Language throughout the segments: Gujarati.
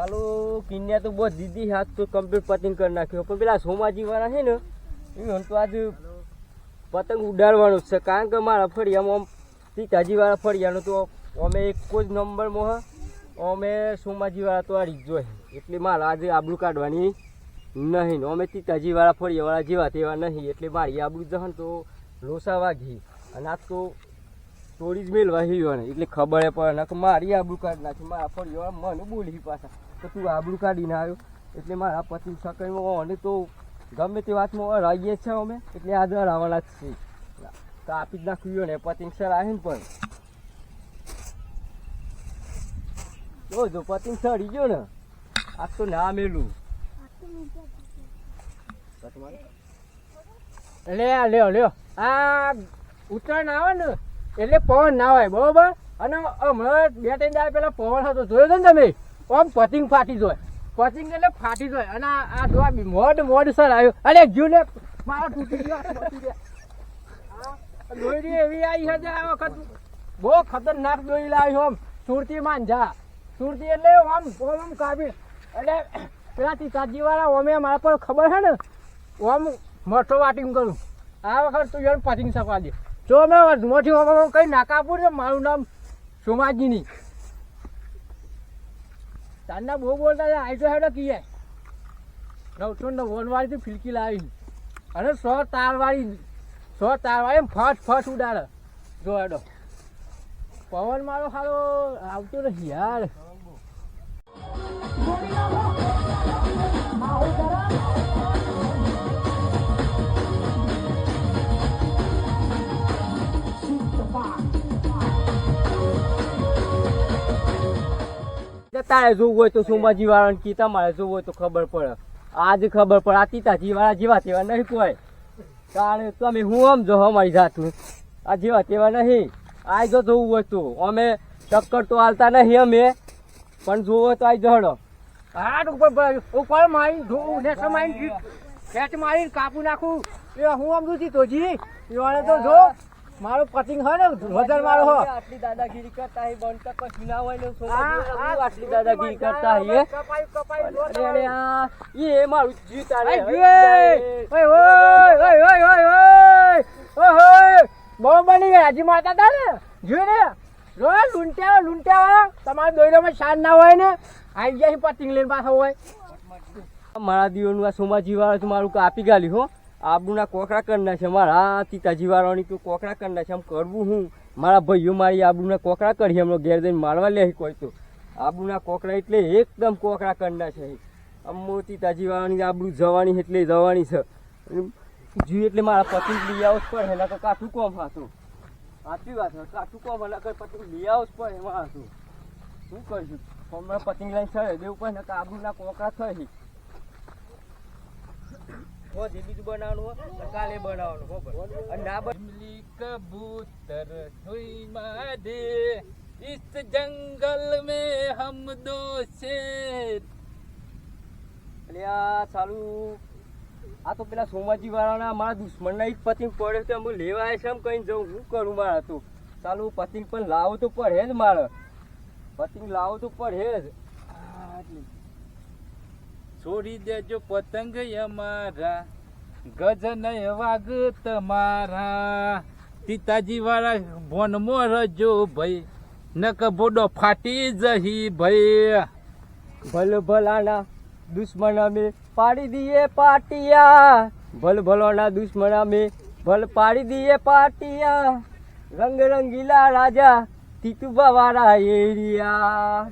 ચાલુ કિન્યા તો બહુ દીદી હાથ તો કમ્પ્લીટ પતંગ કરી નાખ્યો. પણ પેલા સોમાજી વાળા છે ને એ તો આજે પતંગ ઉડાડવાનું છે. કારણ કે મારા ફળિયામાં સીતાજી વાળા ફળિયાનું તો અમે એક જ નંબરમાં હા, અમે સોમાજી વાળા તો આ જોઈએ એટલે મારે આજે આબરૂ કાઢવાની નહીં અમે સીતાજી વાળા ફળિયાવાળા જેવા તેવા નહીં. એટલે મારી આબરૂ જહન તો લોસા વાગી. અને આ તો તોડી જ મેલવા હિવાને એટલે ખબર પડે મારી આબરૂ કાઢ નાખી. મારા ફળિયાવાળા મને બોલી પાછા. તો તું આબરૂ કાઢીને આવ્યો. એટલે મારા પતિ સકડીમાં અને તો ગમે તે વાતમાં રહીએ છે અમે, એટલે આ દર આવવાના જ છે. તો આપી જ નાખ્યું ને પતિંગ સર આવે ને પણ. જો જો પતિંગ સડી ગયો ને આ તો ના મેલું. લે લ્યો લ્યો. આ ઉત્તરાયણ આવે ને, એટલે પવન ના હોય બરોબર? અને હમણાં બે ત્રણ દાડા પેલા પવન હતો, જોયો છે ને તમે? આમ પતિંગ ફાટી જોય. પતિંગ એટલે ફાટી જોય. અને આ જો મોડ મોડ સર આવ્યો. અરે જુ ને મારો તૂટી ગયો તૂટી એવી આવી છે આ વખત બહુ ખતરનાક દોરી લાવી ઓમ. સુરતી માં જા. સુરતી એટલે આમ ઓમ ઓમ કાપી એટલે પેલા તીતાજી વાળા ઓમે મારા પર ખબર છે ને? ઓમ મોટો વાટિંગ કરું. આ વખત તું યાર પતિંગ સપા દે. જો મેં મોટી ઓમ કઈ નાકાપુર છે? મારું નામ સોમાજીની. તારના બહુ બોલતા આઈસો હેડો કીએ. નવસો નવ્વાણું ફિલકી લાવી અને સો તારવાળી સો તારવાળી ફટ ફટ ઉડાડે. જો હેડો. પવન મારો સારો આવતો નથી યાર. તારે જોવું હોય તો સોમાજી વાળાને કી, તમારે જોવું હોય તો ખબર પડે. આજ ખબર પડે, આ તીતાજી વાળા જેવા તેવા નહીં કોઈ. તારે તમે હું આમ જો અમારી જાતું આ જેવા તેવા નહીં. આ જો જોવું હોય તો. અમે ટક્કર તો હાલતા નહીં અમે. પણ જોવું તો આ જડો હાથ ઉપર ઉપર મારી ધોવું, ને સમાઈ ખેંચ મારી કાપું નાખું. એ હું આમ રૂચી તોજી એવાને તો જો. મારો કટિંગ હોય ને વજન મારો હો. આટલી દાદાગીરી કરતા હે બંધ કર કશું હોય ને આટલી દાદાગીરી કરતા હે. કપાઈ કપાઈ અરે આ એ મારું જીત આરે ઓય ઓય ઓય ઓય ઓય. ઓય ઓય. બહુ બની હાજી માતા તા ને? જોઈ ને? રો લૂંટ્યા લૂંટ્યા તમારા દોયરામાં શાન ના હોય ને? આવી ગયા પતિંગ લઈને પાછો હોય. મારા દીવનું આ સોમાજી વાળા મારું કાપી ગાલી હો. આબુના કોકરા કરી છે મારા તીતાજી વાળાની તું કોકરા કરી નાખે, આમ કરવું હું? મારા ભાઈઓ મારી આબુના કોકરા કરી હમણાં ઘેર જઈને મારવા લે કોઈ તો. આબુના કોકરા એટલે એકદમ કોકરા કરી છે. આમ તીતાજી વાળાની આબુ જવાની છે એટલે જવાની છે. જીવ એટલે મારા પતિ લઈ આવો જ પડે, એના તો કાઠું કોમ હતું સાચી વાત છે, કાઠું કોમ, એના કઈ પતિ લઈ આવો જ પડે એમાં હતું શું કહીશું હમણાં પતિંગ લાઈન ચડે, દેવું ને આબુના કોકરા થઈ હો જે બીજું બનાવવાનું હો કાલે બનાવવાનું હો પણ કબૂતર સુઈ માદે इस જંગલ મે હમ દો શેર અલ્યા ચાલુ આ તો પેલા સોમાજી વાળાના મારા દુશ્મનના એક પતિંગ પડ્યો તો હું લેવા છે એમ કહીને જઉં શું કરું મારા તો. ચાલુ પતિંગ પણ લાવો તો પડે જ મારે. પતિંગ લાવો તો પડે જ. આટલી છોડી દેજો પતંગ અમારા ગજ નહીં વાગ તમારા. પિતાજી વાળા ભોનમાં રજો ભાઈ નક બોડો ફાટી જહી ભાઈ. ભલ ભલાના દુશ્મન અમે પાડી દઈએ પાટિયા. ભલ ભલોના દુશ્મન અમે ભલ પાડી દઈએ પાટિયા. રંગ રંગીલા રાજા તીતુબા વાળા એરિયા.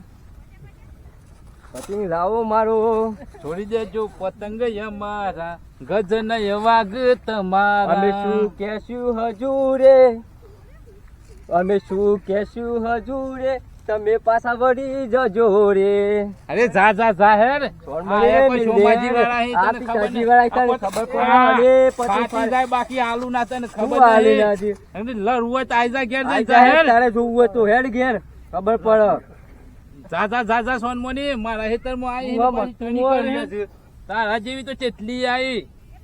પતિંગ લાવો મારો. છોડી દેજો પતંગ અમારા ગજન વાગ તમારા. શું કેશું હજુરે? અમે શું કેશું હજુરે? તમે પાછા વળી જજો રે. અરે જા જા જા બાકી આલુ ના તને ખબર લડવું હોય તો આઈ જા ઘેર તારે જોવું હોય તો હેડ ઘેર. ખબર પડે. જા જા જા જા સોનમોની મારા હેતરમાં આવી આ કરી તારા જેવી તો ચેટલી આવી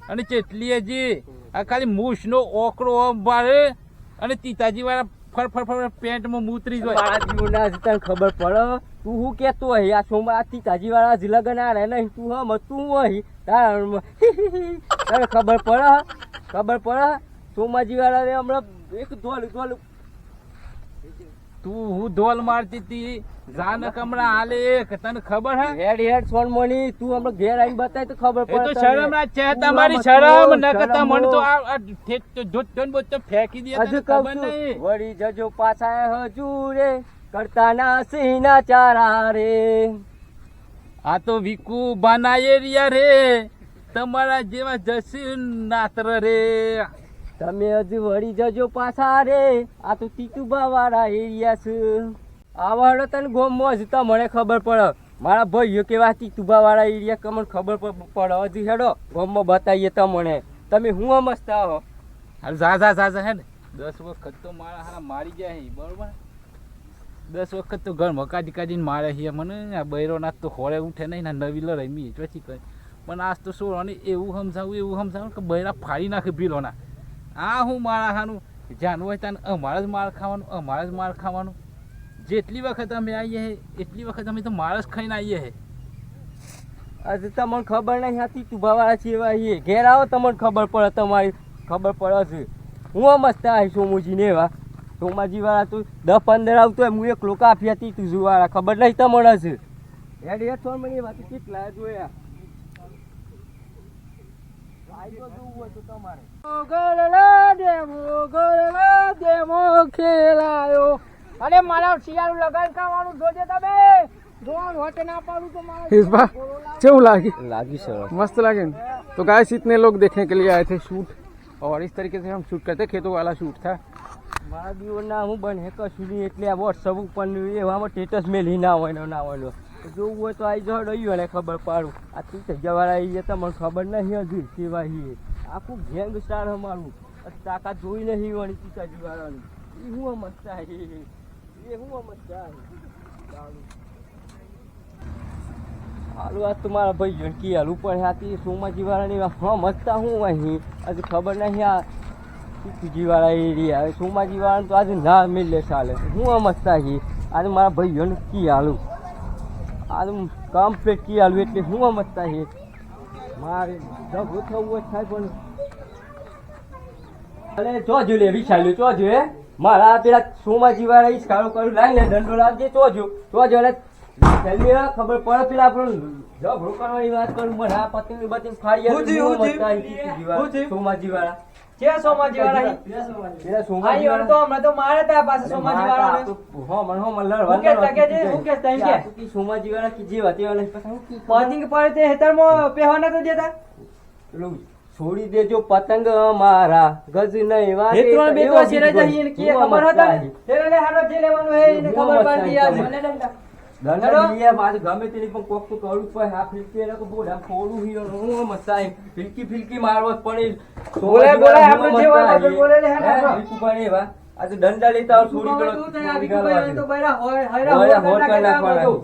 અને ચેટલી હજી. આ ખાલી મૂછ નો ઓકરો ભારે અને તીતાજી વાળા ફર ફર ફર પેન્ટમાં મૂતરી જાય. મારા જીવના તને ખબર પડે તું હું કેતો હોય આ સોમા તીતાજી વાળા જ લગન આ રહે નહીં. તું હમ તું હોય તારા તને ખબર પડે ખબર પડે સોમાજી વાળા રે હમણાં એક ધોલ ધોલ. તું હું ધોલ મારતી તી જાન કમરા હાલે એક. તને ખબર હે? હેડ હેડ સોન મોની તું હમણાં ઘેર આવીને બતાય તો ખબર પડે તો શરમ ના છે. તમારી શરમ ન કરતા મને તો આ ઠેક તો ધોત ધોન બોત તો ફેંકી દે તને ખબર નહીં. વળી જજો પાછા હજુ રે. કરતા ના સિંહના ચારા રે. આ તો વિકુ બનાયે રિયા રે. તમારા જેવા જસી નાત્ર રે. તમે હજુ વળી જજો પાછા રે. આ તો તીતુભા વાળા એરિયા છે. આવા હડો તને ગોમમાં જ તમને ખબર પડે. મારા ભાઈઓ કેવા તીતુબા વાળા એરિયા કે મને ખબર પડે. હજી હેડો ગોમમાં બતાવીએ તમને. તમે હું સમજતા હો હાલ જા જા જા હે ને દસ વખત તો મારા હારા મારી જાય હે, બરોબર? દસ વખત તો ઘર મકાજી કાઢીને મારે છે મને આ બૈરોનાથ તો હોળે ઉઠે નહીં ના નવી લડાઈ મી પછી કરે પણ આજ તો શું એવું સમજાવું એવું સમજાવું કે બૈરા ફાડી નાખે પીલોના આ હું મારા હાનું જાણવું હોય ત્યાં અમારે જ માર ખાવાનું, અમારે જ માર ખાવાનું. જેટલી વખત અમે આવીએ હે, એટલી વખત અમે તો માર ખાઈને આવીએ હે. અરે તમને ખબર નહીં હતી તું ભાવાળા છે એવા છીએ ઘેર આવો, તમને ખબર પડે, તમારી ખબર પડે છે હું મસ્ત આવી સોમુજી ને એવા. સોમાજી વાળા તો દસ પંદર આવતો હું એક લોકો આપી હતી તું જોવાળા. ખબર નહીં તમને છે હેડ હેડ થોડ મને વાત કેટલા જોયા. તો જોવું તો તમારે. મોગલના ડેમો, મોગલના ડેમો ખેલાયો. અરે મારા શિયાળું લગાન ખાવાનું જોજે તમે જોવાનું હોટે ના પાડું તો મારા इस बार क्यों लागी લાગી સરસ मस्त लगे न? तो गाइस इतने लोग देखने के लिए आए थे शूट और इस तरीके से हम शूट करते खेतों वाला शूट था મારા દીવના હું બને કશું નહીં એટલે આ વોટ્સઅપ ઉપર ને એવામાં સ્ટેટસ મેલી ના હોય ને ના હોય ને. તો જોવું હોય તો આવી જાવ રહ્યું અને ખબર પાડું આ તું જગ્યાવાળા આવી જતા મને ખબર નહીં હજુ કેવા છીએ આખું ગેંગ સ્ટાર અમારું. આ તાકાત જોઈ નહીં વળી પિતાજી વાળાની એ હું મસ્તા એ હું મસ્તા હાલું આ તો મારા ભાઈ જણકી હાલું પણ હાથી સોમાજી વાળાની હા મસ્તા હું અહીં. હજુ ખબર નહીં આ ટીકુજી વાળા એરિયા હવે સોમાજી વાળા તો આજે ના મિલે ચાલે. હું સમજતા છીએ આજે મારા ભાઈઓને કી હાલું આજે કમ્પ્લીટ કી હાલું એટલે હું સમજતા છીએ મારે જગ ઉઠવું થાય પણ અરે ચોજો લે વિચાર્યું ચોજો હે? મારા પેલા સોમાજી વાળા ઈ કાળો કાળું ને દંડો લાવજે ચોજો ચોજો એટલે જલ્દી ખબર પડે પેલા આપણું જગ કરવાની વાત કરું મને આ પતિ બતંગ ફાડી સોમાં થયું, હું સમજતા થયું? ટીકુજી હું? વાળા થયું? સોમાજી વાળા છે સોમાજી વાળા પેલા સોમાજી આઈ વાળા તો હમણાં તો મારે ત્યાં પાસે સોમાજી વાળા હું કે ટકે છે, હું કે તઈ કે? સોમાજી વાળા કે જે હતી વાળા પછી હું કી- પતંગ પડે તે હેતરમાં પહેવા નતો દેતા? પેલું છોડી દેજો પતંગ મારા ગજ નહીં વાગે હેતરમાં બે તો છેડે જઈએ કે ખબર હતા મસ્તા હારો જે લેવાનું હે એને ખબર પાડી આજ મને દંડા દંડા લઈએ, મારે ગમે તેની પણ કોક તો કરવું પડે. આ ફિરકી એને તો બોલ, આમ ફોડું હી હું મસ્તા એમ. ફિરકી ફિરકી મારવો જ પડે. બોલે, બોલે, આપણે હું જે હોય બોલે લે, હે, હેને, એવા. આ તો દંડા લેતા આવો, છોડી કરો, તો આ છોડી વિકુભાઈ કરવાની. તો બૈરા હોય હૈરા હોય, હોય કરી નાખવાના.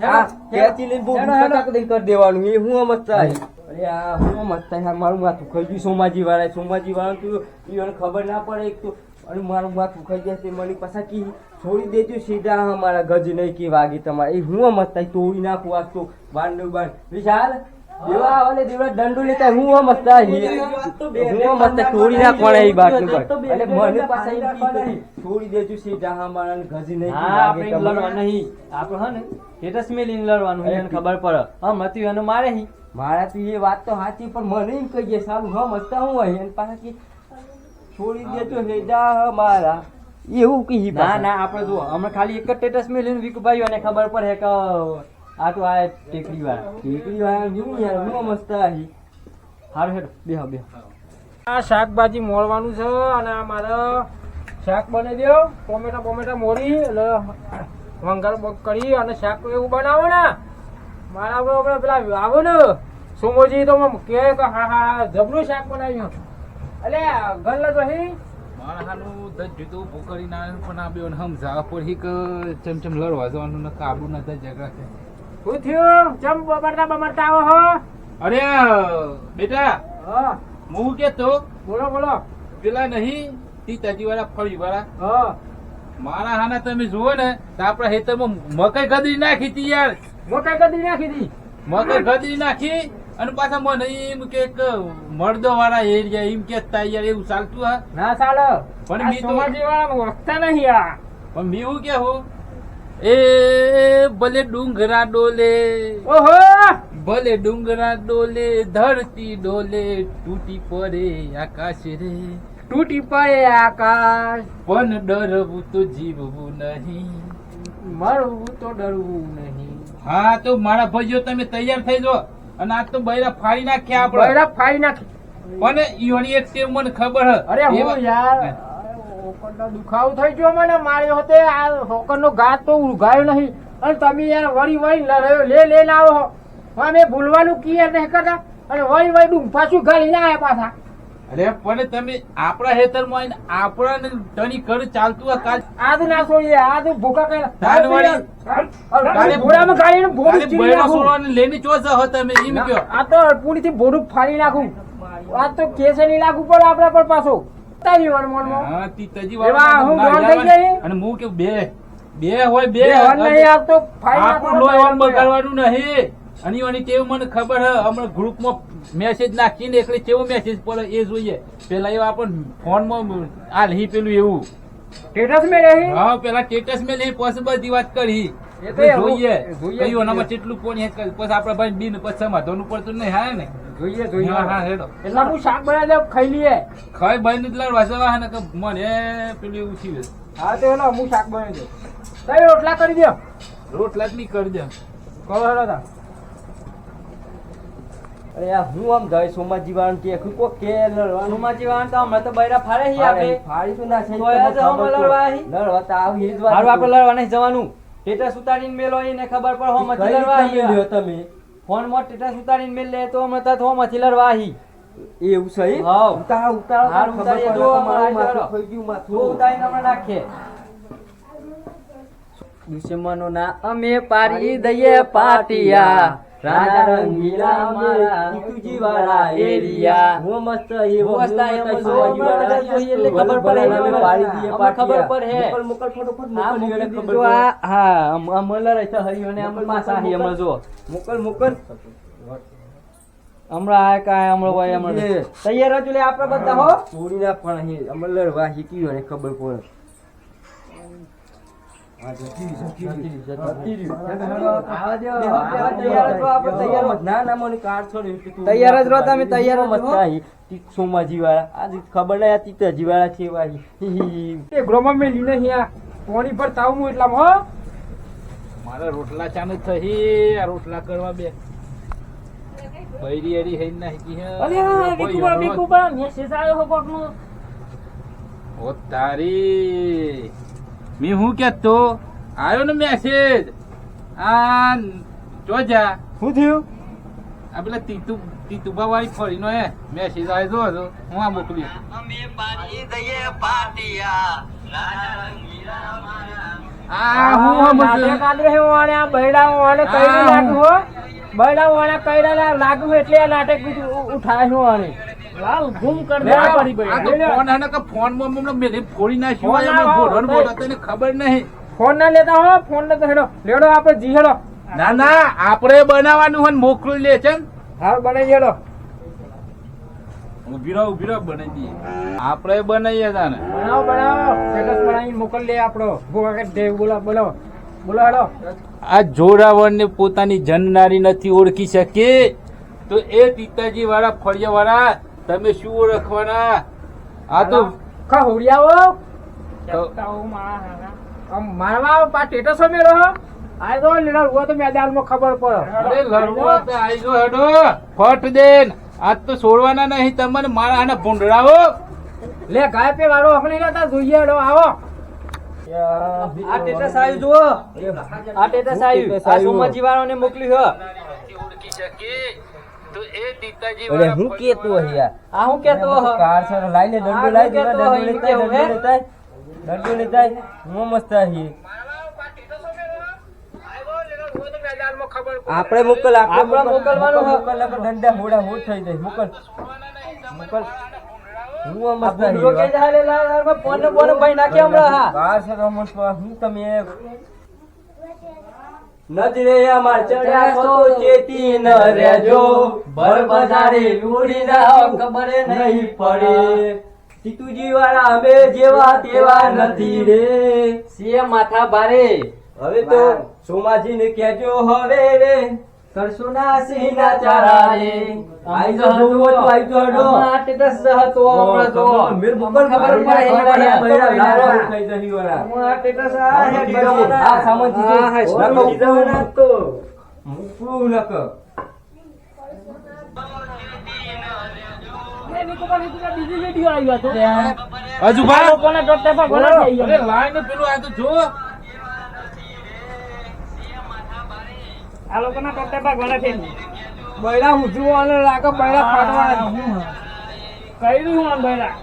હા, ખેંચી લઈને બહુ હેડો, હેડો. કરી દેવાનું એ હું મસ્તા અરે આ હું મસ્તા મારું માથું ખાઈ ગયું સોમાજી વાળા સોમાજી વાળા તું ઈવન ખબર ના પડે એક તો અને મારું માથું ખાઈ તે મને પાછા કી છોડી દેજો સીધા અમારા ગજ નહીં કે વાગી તમારે. એ હું મસ્તા તોડી નાખું આજ તો બાંડ બાંડ વિશાલ દેવા ઓલે દેવા દંડો લેતા હું મસ્તા હું મસ્તા તોડી નાખવાના એ બાટનું મને પાછા એમ કી કરી, છોડી દેજો સીધા અમારા ગજ નહીં કે હા વાગે આપણે લડવા નહીં. આપણે હે ને સ્ટેટસ મેલીને લડવાનું એને ખબર પડે. હા મતી એને મારે હી. મારા તો એ વાત તો સાચી પણ મને એમ કહીએ સારું હા મસ્તા હું હોય છોડી દેતો હેડા મારા. એવું કહી ના ના આપણે જો હમણાં ખાલી એક જ સ્ટેટસ મેલીને વિકુભાઈ અને ખબર પડે કે આ તો આ ટેકડી વાળા ટેકરી વાળા શું યાર હું મસ્ત આવી હારું હેડો બેહો બેહો. આ શાકભાજી મોળવાનું છે અને આ મારે શાક બનાવી દો ટોમેટા બોમેટા મોરી એટલે વંગાર બગ કરી અને શાક એવું બનાવો ને. મારા આપણે પેલા આવો ને સોમોજી તો કે હા હા જબરું શાક બનાવ્યું. એટલે ગલ્લા તો હી. માણસાનું દસ જુદું પણ આ કે ચમચમ લડવા જવાનું ને કાબુ ઝઘડા છે શું થયું? ચમ બમરતા બમરતા આવો હો? અરે બેટા હા. હું કેતો બોલો બોલો. પેલા નહીં તીતાજી વાળા ફળી વાળા હા. મારા હાના તમે જુઓ ને તો આપણા ખેતરમાં મકઈ ગદરી નાખી તી યાર. મકાઈ ગદરી નાખી તી? મકઈ ગદરી નાખી અને પાછા મને એમ કે મળદો વાળા એરિયા એમ કે યાર એવું ચાલતું હા? ના ચાલો. પણ મી તો- વાળા વખતા નહીં આ. પણ મેં હું કે હું? એ ભલે ડુંગરા ડોલે ઓહો! ભલે ડુંગરા ડોલે ધરતી ડોલે તૂટી પડે આકાશ રે. તૂટી પડે આકાશ. પણ ડરવું તો જીવવું નહીં. મરવું તો ડરવું નહીં. હા તો મારા ભાઈઓ તમે તૈયાર થઈ જાઓ. અને આ તો બૈરા ફાડી નાખ્યા આપડે બૈરા ફાડી નાખી મને યોની એક ટેવ મને ખબર હ. અરે હું યાર હોકરનો દુખાવો થઈ ગયો મને માર્યો હોતે આ હોકરનો ઘાત તો ઉઘાયો નહીં. અને તમે યાર વળી વળી લડાયો લે લે લાવો આવો હા. મેં ભૂલવાનું કી યાર નહીં કરતા. અને વળી વળી ડુંફાસું પાછું ગાળી ના આવ્યા પાછા. અરે પણ તમે આપણા હેતરમાં આવીને આપણાને ટણી કર ચાલતું આ કાલ આજ ના છોડીએ આજ ભૂકા કઈ તાર વળી- તારે ભોળામાં ગાળીને ભોળું ચીરી નાખું. સોળાને લઈને ચો જાઓ તમે ઈમ કયો આ તો અડપુડી થી ભોળું ફાડી નાખું. આ તો કેસે નહીં લાગુ પણ આપડા પર પાછો. તારી વણમણમાં. હા તી તજી વાળા હું ગોળ થઈ ગઈ? અને હું કે બે. બે હોય બે. નહીં આ તો ફાડી આપણું નાખવાનો લોહી બગાડવાનું નહીં. અને તેવું મને ખબર હે હમણાં ગ્રુપમાં મેસેજ નાખીને એટલે કેવો મેસેજ પડે એ જોઈએ. પેલા એવા પણ ફોનમાં આ લહી પેલું એવું. સ્ટેટસ મે રહી? હા પેલા સ્ટેટસ મે લઈ પછી બધી વાત કરી. જોઈએ. જોઈએ કયું કેટલું કોણ હેક કરે. પછી આપડા ભાઈ બીન પછી સમાધાન પડતું નહીં હા ને? જોઈએ હા હા હેડો. એટલે હું શાક બનાવી દઉં ખાઈ લઈએ. ખાઈ ભાઈ ને એટલા વાસવા હે ને કે મને પેલું થયું. હા તો એનો હું શાક બનાવી દઉં. તમે રોટલા કરી દો રોટલા જ નહીં કરી દે. કરો હેડો તા. અરે હું આમ જાય સોમાજી વાળા કે આખું કો કે લડવાનું? સોમાજી વાળા તો હમણાં તો બૈરા ફાડે છે આપણે ફાડી તો ના છે તો જાઓ અમે લડવા હી. લડવા તો આવી જ વાત હારું આપણે લડવા નહીં જવાનું. ટેટસ ઉતારીને મેલો એને ખબર પર હોમ મથી લડવા હી આહી તમે? ફોનમાં ટેટસ ઉતારીને મેલ લે તો અમે તો હોમ લડવા હી. એવું સહી હા ઉતારો ઉતારો હાર પડે. જો તમારું માથું હાલો. ગયું માથું. ઉતારીને અમે નાખે. દુશ્મનો ના અમે પાડી દઈએ પાટિયા. રાજા રંગીલા મારા ટીટુજી વાળા એરિયા. હું મસ્ત એવો, હું મસ્ત જો સોમાજી વાળા જોઈએ એટલે ખબર પડે અમે ખબર પડે. મોકલ, મોકલ ફટોફટ મોકલ, મોકલી ખબર પડે. આ હા અમ- અમલ રહેશે હરિઓને અમલ પાછા હી અમલ જો. મોકલ મોકલ. હમણાં આ કાંઈ હમણાં ભાઈ હમણાં તૈયાર હજુ લે આપણે બધા હો. થોડી ના પણ અહીં અમે લડવા શીખ્યું અને ખબર પડે. તૈયાર જ રહો તમે, તૈયાર મસ્ત રહો. અહીં. તી સોમાજી વાળા આજે ખબર નહીં વાળા છે. એ ગ્રોમાં મેં લીને અહીંયા પોણી પર તાવ હું હો મારે રોટલા ચાલુ થઈ આ રોટલા કરવા બે બૈરી એરી હઈ નાખી હે અરે બીકુબા બીકુબા મેસેજ આવ્યો હો કોકનો ઓ તારી મી હું કેતો આવ્યો ને મેસેજ આ જોજા શું થયું? આ પેલા તીતુ તીતુબા વાળી ફળીનો હે મેસેજ આવ્યો જો હું આ મોકલ્યું આ હું આ બૈડા વાણે કઈડે આ લાગુ હો બૈડા વાણે કઈડા લા- લાગ્યું એટલે આ નાટક ઉઠાય હું વાણે લાલ ગુમ કર દે આ ભાઈ. આ તો ફોન હે ને ફોનમાં હમણાં મેં ફોડી નાખ્યો ફોન એમાં ફોડવાનું બોલો તને ખબર નહીં. ફોન ના લેતા હો ફોન ના તો હેડો. લેડો આપણે જી હેડો. ના ના આપણે બનાવવાનું હોય મોકલું લે છે હાલ બનાવી હેડો. ઊભી રહો ઊભી રહો બનાવી દઈએ. આપણે બનાવીએ તાને. બનાવો બનાવો. સ્ટેટસ બનાવી મોકલ લે આપણો. ભૂખા કે બોલો બોલો. બોલો હેડો. આ જોરાવરને પોતાની જનનારી નથી ઓળખી શકે. તો એ પિતાજી વાળા ફળિયા વાળા તમે શું ઓળખવાના? આ તો ખહુડિયાઓ મારવા પા સ્ટેટસ મેળો હો આ તો લેડો હુआ તો મેદાનમાં ખબર અરે પડે લડવા તો આઈ જો હેડો. ફટ દેન. આજ તો છોડવાના નહીં તમને મારા આના ભૂંડળાવો લે ગાય પે વાળો આપણે લેતા જોઈએ હેડો આવો. આ ટેટસ આવ્યું જુઓ. આ ટેટસ આવ્યું આ સોમાજી વાળાને મોકલ્યું હે ઓળખી શકે તો એ દીતાજી અરે હું કેતો હૈયા આ હું કેતો હ? કાર સર લાઈને દંડો લાઈ દેવા દંડો લેતા દંડો લેતા દંડો લેતા હું મસ્ત હી આપણે મોકલ આપણે મોકલવાનું મોકલ દંડા હોડા હોડ થઈ જાય મોકલ. મોકલ. હું મસ્ત રોકે જાલે લાલ ફોન ફોન ભાઈ નાખ્યા હમણાં હા. કાર સર હું તમે નજરે અમાર ચડ્યા તો ચેતી ન રહેજો. ભર બજારે ઉડી જાઓ ખબર નહીં પડે. સીતુજી વાળા અમે જેવા તેવા નથી રે. સીએમ માથા ભારે. હવે તો સોમાજી ને કહેજો હવે રે. કરશુના સિંહના ચારા રે આઈ જો હડો તો આઈ જો હડો. માટે દસ હતો અમળ તો. મેર બબર ખબર પડે એ વાળા બૈરા લારો થઈ જહી વાળા માટે દસ આ હે બરો આ સામાન ચીજો હા લકો ચીજો ના તો મુકુ લકો હજુ ભાઈ? લોકોને ટોટે પર ભરા લાઈન પેલું આ તો જો આ લોકોના ટોટે ભાગ ઘણા થઈ બૈરા ઉજવાને લાગે બૈરા ફાટવા કઈ દઉં આમ બૈરા.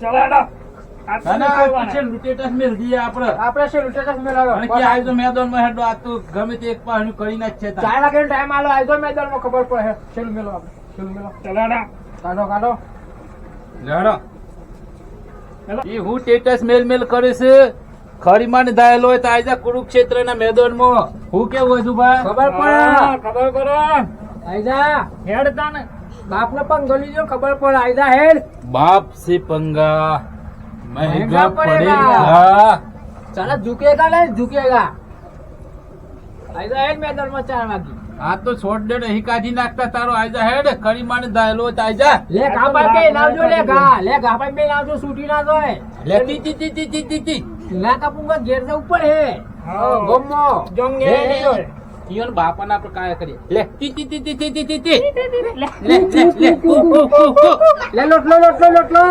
ચલાડા હું ટેટસ મેલ મેલ કરીશ ખરીમાં ધાયેલો હોય તો આજા કુરુક્ષેત્રના મેદાનમાં. હું કેવું હજુ ભાઈ? ખબર પડે. ખબર પડે. આયદા હેડ તાને બાપને પણ ગલી જો ખબર પડે. આયદા હેડ. બાપ સે પંગા. મહેંગા પડેગા. પડેગા ઝુકેગા નહીં ઝુકેગા. આયદા હેડ મેદાનમાં ચાર વાગી. આ તો છોડ દે નહીં કાઢી નાખતા તારો. આજા હેડ. ખરીમાં ધાયેલો હોય તો આજા લે પર બે નાવજો લે ગા. લે પર બે નાવજો છૂટી ના જોય. લે ટી ટી ટી ટી ટી ટી. ના કાપુંગા ઘેર જવું પડે ગમો જંગે ઈયોન બાપાના આપણે કાય કરીએ લે ટી ટી ટી ટી ટી ટી ટી લે લે લે લે લોટલો લોટલો લોટલો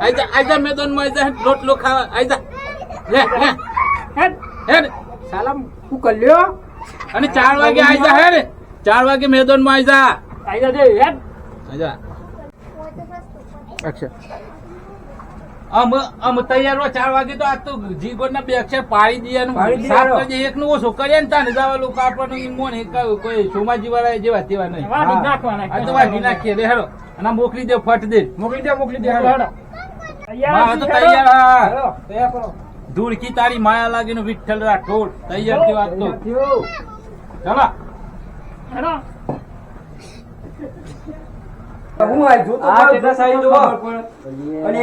આજા આજા મેદાનમાં આજા લોટલો ખાવા આજા લે લે હે સાલામ તું કલ્યો અને 4 વાગે આજા હે 4 વાગે મેદાનમાં આજા આજા દે હે આજા અચ્છા આમ આમ તૈયાર હો ચાર વાગે તો આ તો જીગોના બે અક્ષર પાડી દીયાનું. પાડી સાફ દીયાનો. કરજે એકનું ઓછું કરીએ ને તાને જવા લોકો આપણને મોન એક કોઈ સોમાજી વાળા જેવા તેવા નહીં. નાખવાના. આ તો વાડી નાખીએ રે હેડો અને મોકલી દે ફટ દે. મોકલી દે મોકલી દે હેડો તૈયાર તૈયાર કરો. ધૂળકી તારી માયા લાગીને વિઠ્ઠલ રાઠોડ તૈયારથી વાત તો. ચાલો. હેડો હું જો તો આ ટેટસ જો. અને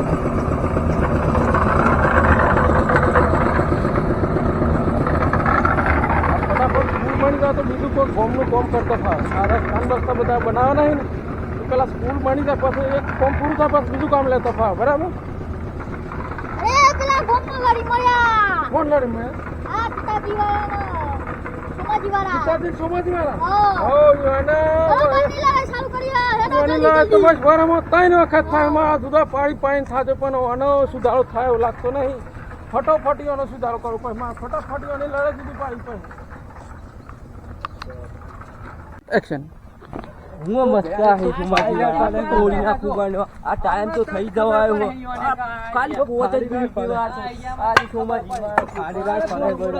કોમ કરતો થાય આ કામ રસ્તા બધા બનાવવાના હે ને પેલા સ્કૂલ બની જાય પાસે એક કોમ પૂરું થાય પછી બીજું કામ લેતો ફા બરાબર? કોણ લડી મેં વખત થાય. જુદા પાણી પાણી થતો પણ આનો સુધારો થાય એવું લાગતો નહીં. ફટોફટીઓનો સુધારો કરવો પડે ફટોફટીઓની લડત જુદી પાણી પાણી એક્શન હું મસ્કા હે તમારી તોડી નાખું ગણ્યો આ ટાઈમ તો થઈ જવા આવ્યો. કાલ પોતે જ બીજી પીવાર આ દીખોમાં ખાલી રાત ફરે ગયો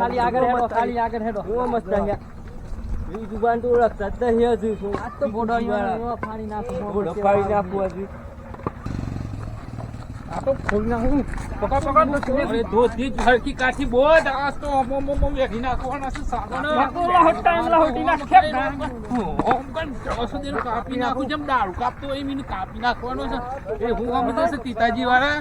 ખાલી આગળ હેડો ખાલી આગળ હેડો. હું મસ્કા હે એ દુકાન તો ઓળખતા જ નહીં હજુ. આ તો બોડો ફાડી નાખું. ફાડી નાખું હજુ. તો ખોલી પકડ પકડ તો તમે અરે ધોતી હરકી કાઠી બોધ આ તો ઓમ ઓમ ઓમ વેઠી નાખવાના છે સાગણ ઓમ કન જવા કાપી નાખું જેમ દારૂ કાપતો એમ એને કાપી નાખવાનો છે એ હું આમ તો તીતાજી વાળા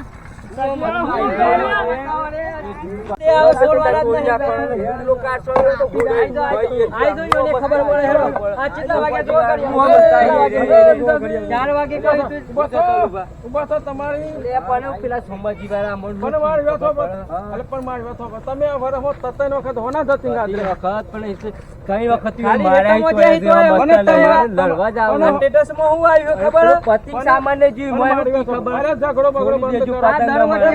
તમે આ વરસ વખત હોના જતી વખત પણ કઈ વખત લડવા જ હું આવ્યું ખબર પતિ સામાન્ય જીવ મને ખબર ઝઘડો બગડો બંધ કરો દરવાજે.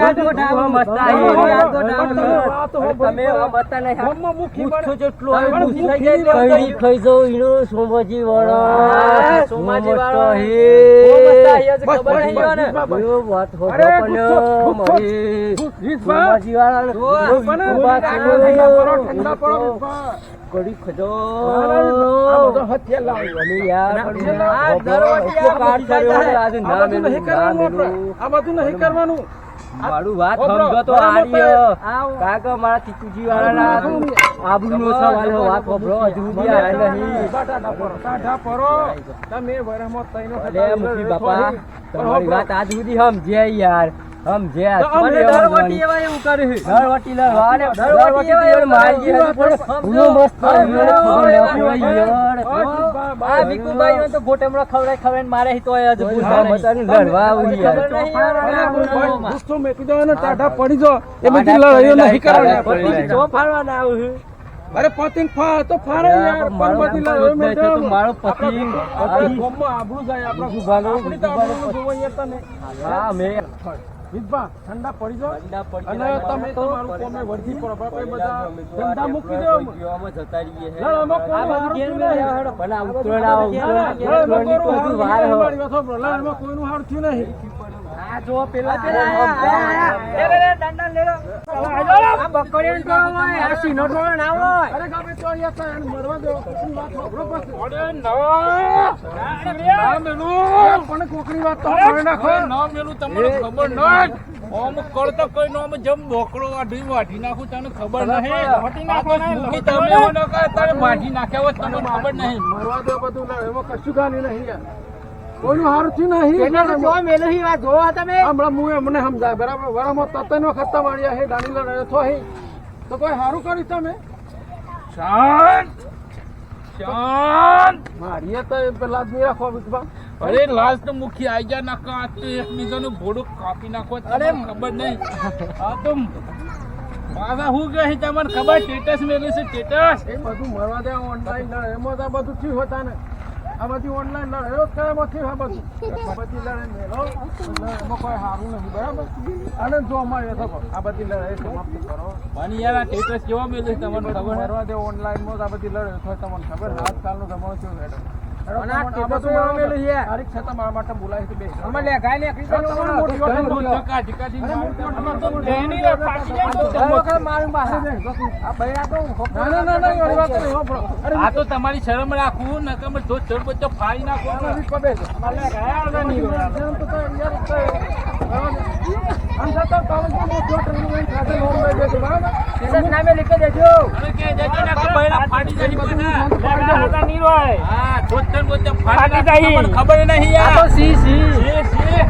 મસ્ત હા, હા. હા, હા, તમે બતા નહીં મુખી પણ- જેટલું જાય. કઈ ખાઈ સોમાજી વાળો સોમાજી વાળો. હે. ખબર નહીં વાત પણ રીતભા. સોમાજી ઠંડા પડો, કડી ખજો. ના, ના ના મારું વાત હોભળો, સમજો તો આર્ય. આવો. કારણ કે મારા ટીકુજી વાળાના સવાલ વાત હોભળો હજુ નહીં. ટાઢા પરો, તમે વરસમાં ત્રણ અરે મુખી બાપા તમારી વાત આજ સુધી સમજ્યા યાર. તો અમને મને દરવટી એવા એવું કર્યું દરવટી લડવા ને દરવટી એવા યાર એવું મારી ગયા કર્યું. પણ ગુનો મસ્ત ન આ વિકુભાઈ તો ગોટેમડો ખવડાય ખવડાય મારે તો જ બધાને લડવા આવું યાર. ગુસ્સો મેકી દો અને ટાઢા પડી જાઓ. એ બધી લડાઈઓ નહીં કરવાની આપણે. ફાડવાના આવું અરે પતિન ફા તો ફારે યાર પણ મારો મે જ તો મારો પતિ આપણે- આપણે આબળું જાય આપણા ગુભાલો ગુભાલો જોવો યાર તમે. હા મેં વિધવા, ઠંડા પડી જાવ અને. તમે તમારું કોમે વર્ધી પડો આપણે બધા ધંધા મૂકી દો. જીવામાં જતા રહીએ છે. ના, આમાં કોઈ હારું નહીં. તો કોઈનું હજુ હારું વાર હો. લડાઈમાં કોઈનું હારું થયું નહીં આ જો પેલા પેલા આયા, આયા. લે, લે, લે, દંડન લે લો. આ બકરીઓને તો હોય, આ સીનો ટોળો ના હોય. અરે ગામે તો અહીંયા તો એને મરવા દો કોકની વાત સાંભળો પાછી. અરે ના ના મેલું પણ કોકની વાત તો નાખો ના મેલું તમને ખબર નહીં ઓમ કરતો કોઈ નો જમ બોકડો વાઢી વાઢી નાખું તને ખબર નહીં તો મૂકી તમે ને કે તારે વાઢી નાખ્યા હોય તને ખબર નહીં મરવા દો બધું ના એમાં કશું ગાની નહીં યાર કોઈનું હારું થયું નહીં. એટલે જો મેલું હી વાત જોવા તમે? હમણાં હું એમને સમજાય બરાબર. વરામાં તતન વખત તમારી હે દાણી લડાઈ રહેતો હે. તો કોઈ હારું કર્યું તમે? શાંત. શાંત. મારી તો પેલા નહીં રાખો વિધવા. અરે લાસ્ટ મુખી આઈ ગયા આ તો એકબીજાનું ભોડું કાપી નાખો અરે ખબર નહીં. આ તો પાછા હું ગઈ તમને ખબર સ્ટેટસ મેલું છે સ્ટેટસ એ બધું મરવા દે ઓનલાઈન લડે એમાં તો બધું થયું હોતા ને આ બધી ઓનલાઈન લડે એવો કયા એમાં થયું આ બધું બધી લડે મેલો એમાં કોઈ હારું નથી બરાબર? અને જો અમારે થકો આ બધી લડાઈ સમાપ્ત કરો. પણ યાર આ સ્ટેટસ કેવો મેલું તમને ખબર છે? દે ઓનલાઈનમાં આ બધી લડે તો તમને ખબર આજકાલનો જમાનો કેવો હેડો તમારા તો તો તો તો શરમ રાખવું નકર અમે જો ચડ બચ્ચો ફાડી નાખો. આમ છતાં કાગળમાં મોટો ટ્રેનિંગ સાથે લોન લઈ દેજો, બરાબર? સ્ટેટસ નામે લીખી દેજો હવે કે જજો ને કે બૈરા ફાડી જાય બધું બધા. શાંત પાડી દો. હા જો ખબર નહીં યાર સી સી છે.